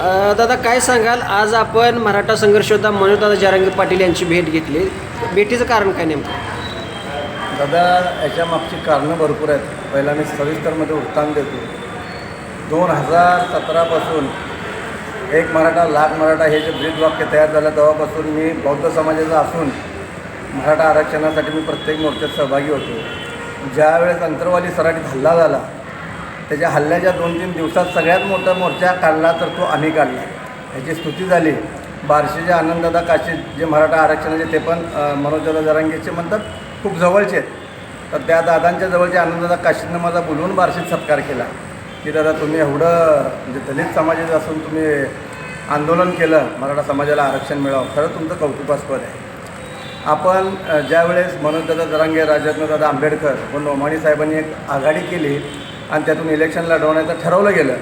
दादा काय सांगाल? आज आपण मराठा संघर्ष योद्धा मनोजदादा जारंगी पाटील यांची भेट घेतली. भेटीचं कारण काय नेमकं? दादा याच्या मागची कारणं भरपूर आहेत. पहिला मी सविस्तरमध्ये उत्तान देतो. दोन हजार सतरापासून एक मराठा लाख मराठा हे जे ब्रीद वाक्य तयार झालं तेव्हापासून मी बौद्ध समाजाचा असून मराठा आरक्षणासाठी मी प्रत्येक मोर्चात सहभागी होतो. ज्यावेळेस अंतरवाली सराठीत हल्ला झाला त्याच्या हल्ल्याच्या दोन तीन दिवसात सगळ्यात मोठा मोर्चा काढला तर तो आम्ही काढला. ह्याची स्तुती झाली. बार्शीचे आनंददादा काशी जे मराठा आरक्षणाचे ते पण अ, मनोजदादा जरांगेचे म्हणतात खूप जवळचे आहेत. तर त्या दादांच्या जवळच्या आनंददादा काशीनं माझा बोलवून बार्शीत सत्कार केला. की दादा तुम्ही एवढं म्हणजे दलित समाजाचं असून तुम्ही आंदोलन केलं मराठा समाजाला आरक्षण मिळावं खरं तुमचं कौतुकास्पद आहे. आपण ज्यावेळेस मनोजदादा जरांगे राजरत्नदादा आंबेडकर व नोमाणी साहेबांनी एक आघाडी केली आणि त्यातून इलेक्शन लढवण्याचं ठरवलं गेलं.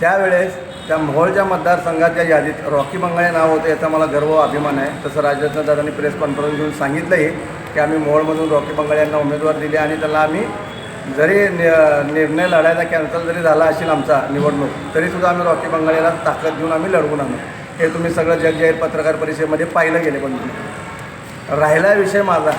त्यावेळेस त्या मोहोळच्या मतदारसंघाच्या यादीत रॉकी बंगाळे नाव होतं याचा मला गर्व अभिमान आहे. तसं राजरत्नदादांनी प्रेस कॉन्फरन्स घेऊन सांगितलंही की आम्ही मोहोळमधून रॉकी बंगाळ यांना उमेदवार दिले आणि त्याला आम्ही जरी नि- निर्णय लढायचा कॅन्सल जरी झाला असेल आमचा निवडणूक तरीसुद्धा आम्ही रॉकी बंगाळेला ताकद देऊन आम्ही लढवून आणू. हे तुम्ही सगळं जगजाहीर पत्रकार परिषदेमध्ये पाहिलं गेले पण तुम्ही. राहिला विषय माझा.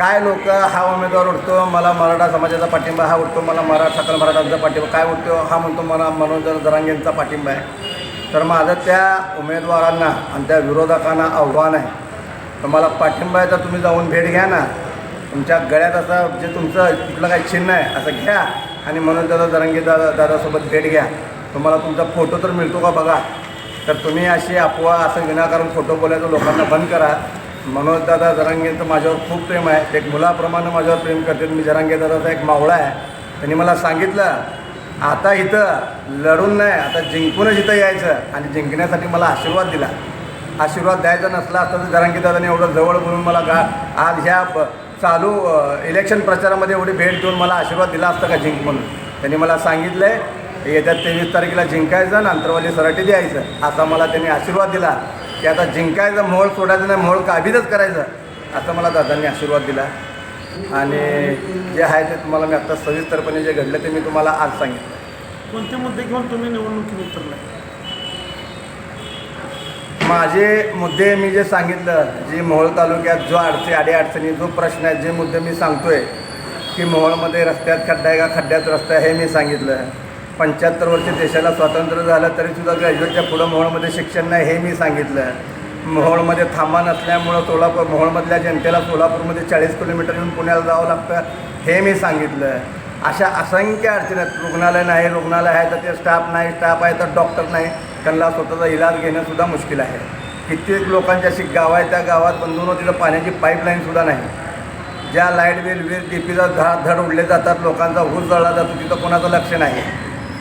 काय लोक हा उमेदवार उठतो मला मराठा समाजाचा पाठिंबा हा उठतो मला मराठा सकल मराठांचा पाठिंबा. काय उठतो हा म्हणतो मला मनोज दरांगेंचा पाठिंबा आहे. तर माझं त्या उमेदवारांना आणि त्या विरोधकांना आव्हान आहे. तर मला पाठिंबा आहे तर तुम्ही जाऊन भेट घ्या ना. तुमच्या गळ्यात असं जे तुमचं कुठलं काही चिन्ह आहे असं घ्या. आणि म्हणून दादा जरांगे दादा दादासोबत भेट घ्या. तुम्हाला तुमचा फोटो तर मिळतो का बघा? तर तुम्ही अशी अफवा असं विनाकारण फोटो बोलायचं लोकांना बंद करा. मनोज दादा जरांगेंचं माझ्यावर खूप प्रेम आहे. ते एक मुलाप्रमाणे माझ्यावर प्रेम करते मी जरांगे दादाचा एक मावळा आहे. त्यांनी मला सांगितलं आता इथं लढून नाही आता जिंकूनच इथं यायचं. आणि जिंकण्यासाठी मला आशीर्वाद दिला. आशीर्वाद द्यायचा नसला असता तर जरांगे दादाने एवढं जवळ बोलून मला गा आज ह्या चालू इलेक्शन प्रचारामध्ये एवढी भेट देऊन मला आशीर्वाद दिला असता का जिंक म्हणून त्यांनी मला सांगितलं आहे येत्या तेवीस तारखेला जिंकायचं आणि अंतरवाली सराठी द्यायचं. असा मला त्यांनी आशीर्वाद दिला. की आता जिंकायचं मोहोळ सोडायचं नाही मोहोळ काबीजच करायचं. असं मला दादांनी आशीर्वाद दिला. आणि जे आहे ते तुम्हाला मी आत्ता सविस्तरपणे जे घडलं ते मी तुम्हाला आज सांगितलं. कोणते मुद्दे घेऊन तुम्ही निवडणुकीत उतरलाय? माझे मुद्दे मी जे सांगितलं जी मोहोळ तालुक्यात जो अडचणी अडीअडचणी जो प्रश्न आहे जे मुद्दे मी सांगतोय की मोहोळमध्ये रस्त्यात खड्डा आहे का खड्ड्यात रस्ता आहे हे मी सांगितलं. पंच्याहत्तर वर्ष देशाला स्वातंत्र्य झालं तरीसुद्धा ग्रॅज्युएटच्या पुढं मोहोळमध्ये शिक्षण नाही हे मी सांगितलं. मोहोळमध्ये थांबा नसल्यामुळं सोलापूर मोहोळमधल्या जनतेला सोलापूरमध्ये चाळीस किलोमीटर येऊन पुण्याला जावं लागतं हे मी सांगितलं. अशा असंख्य अडचणी आहेत. रुग्णालय नाही रुग्णालय आहे तर ते स्टाफ नाही स्टाफ आहे तर डॉक्टर नाही. त्यांना स्वतःचा इलाज घेणंसुद्धा मुश्किल आहे. कित्येक लोकांची अशी गाव आहे त्या गावात बंधून तिथं पाण्याची पाईपलाईनसुद्धा नाही. ज्या लाइट बिल वीज डी पीचा धड धड उडले जातात लोकांचा ऊस जळला जातो तिथं कोणाचं लक्ष नाही.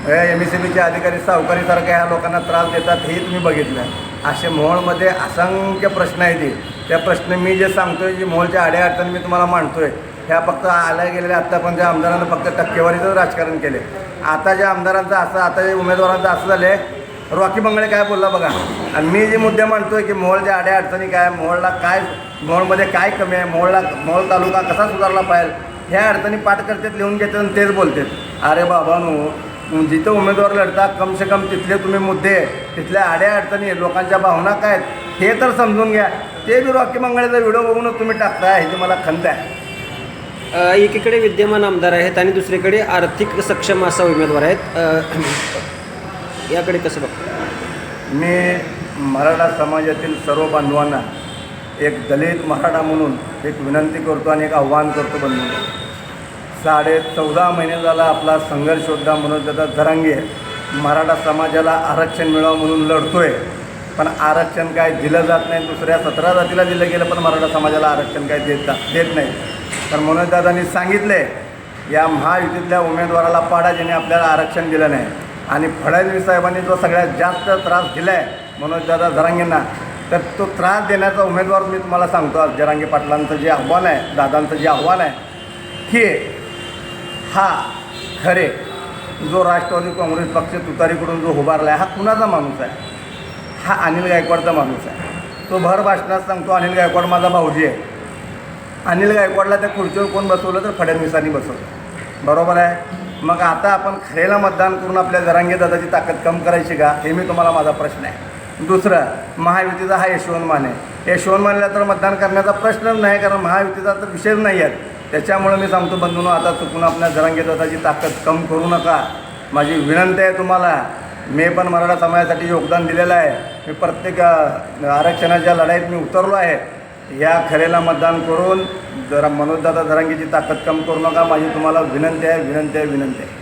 एम एस सी बीचे अधिकारी सावकारीसारख्या ह्या लोकांना त्रास देतात हे तुम्ही बघितलं. असे मोहोळमध्ये असंख्य प्रश्न आहेत ते. त्या प्रश्न मी जे सांगतोय जी मोहोळच्या अडचणी मी तुम्हाला मांडतोय ह्या फक्त आल्या गेलेल्या आत्तापर्यंत आमदारांना फक्त टक्केवारीचं राजकारण केले आता ज्या आमदारांचं असं आता जे उमेदवारांचं असं झालं आहे रॉकी बंगळे काय बोलला बघा. आणि मी जे मुद्दे मांडतोय की मोहोळच्या आड्या अडचणी काय मोहोळला काय मोहोळमध्ये काय कमी आहे मोहोळला मोहोळ तालुका कसा सुधारला पाहिजे ह्या अडचणी पाठ करतात लिहून घेतात आणि तेच बोलतात. अरे बाबानो जिथं उमेदवार लढता कम से कम तिथले तुम्ही मुद्दे तिथल्या आड्या अडचणी लोकांच्या भावना काय आहेत हे तर समजून घ्या. ते बी रॉकी मंगळेचा व्हिडिओ बघूनच तुम्ही टाकताय ह्याची मला खंत आहे. एकीकडे विद्यमान आमदार आहेत आणि दुसरीकडे आर्थिक सक्षम असा उमेदवार आहेत. याकडे कसं बघ मी मराठा समाजातील सर्व बांधवांना एक दलित मराठा म्हणून एक विनंती करतो आणि एक आव्हान करतो बंधू साडे चौदा महिने झाला आपला संघर्ष योद्धा म्हणून त्याचा आहे. मराठा समाजाला आरक्षण मिळावं म्हणून लढतो आहे पण आरक्षण काय दिलं जात नाही दुसऱ्या सतरा जातीला दिलं गेलं पण मराठा समाजाला आरक्षण काय देत देत नाही. तर मनोजदादांनी सांगितले या महायुतीतल्या उमेदवाराला पाडा ज्याने आपल्याला आरक्षण दिलं नाही. आणि फडणवीस साहेबांनी जो सगळ्यात जास्त त्रास दिला आहे मनोजदादा जरांगेंना. तर तो त्रास देण्याचा उमेदवार मी तुम्हाला सांगतो आज जरांगे पाटलांचं जे आव्हान आहे दादांचं जे आव्हान आहे की हा खरे. जो राष्ट्रवादी काँग्रेस पक्ष तुतारीकडून जो उभारला आहे हा कुणाचा माणूस आहे? हा अनिल गायकवाडचा माणूस आहे. तो भर भाषणात सांगतो अनिल गायकवाड माझा भाऊजी आहे. अनिल गायकवाडला त्या खुर्चीवर कोण बसवलं तर फडणवीसांनी बसवलं. बरोबर आहे? मग आता आपण खरेला मतदान करून आपल्या जरांगे दादाची ताकद कम करायची का? हे मी तुम्हाला माझा प्रश्न आहे. दुसरं महायुतीचा हा यशवंत माने यशवंत मानेला तर मतदान करण्याचा प्रश्नच नाही कारण महायुतीचा तर विषयच नाही आहे. त्याच्यामुळे मी सांगतो बंधूनो आता चुकून आपल्या जरांगे ताकद कम करू नका. माझी विनंती आहे तुम्हाला मी पण मराठा समाजासाठी योगदान दिलेलं आहे. मी प्रत्येक आरक्षणाच्या लढाईत मी उतरलो आहे. या खरेला मतदान करून जरा मनोजदादा जरांगीची ताकद कम करू नका. माझी तुम्हाला विनंती आहे विनंती आहे विनंती आहे.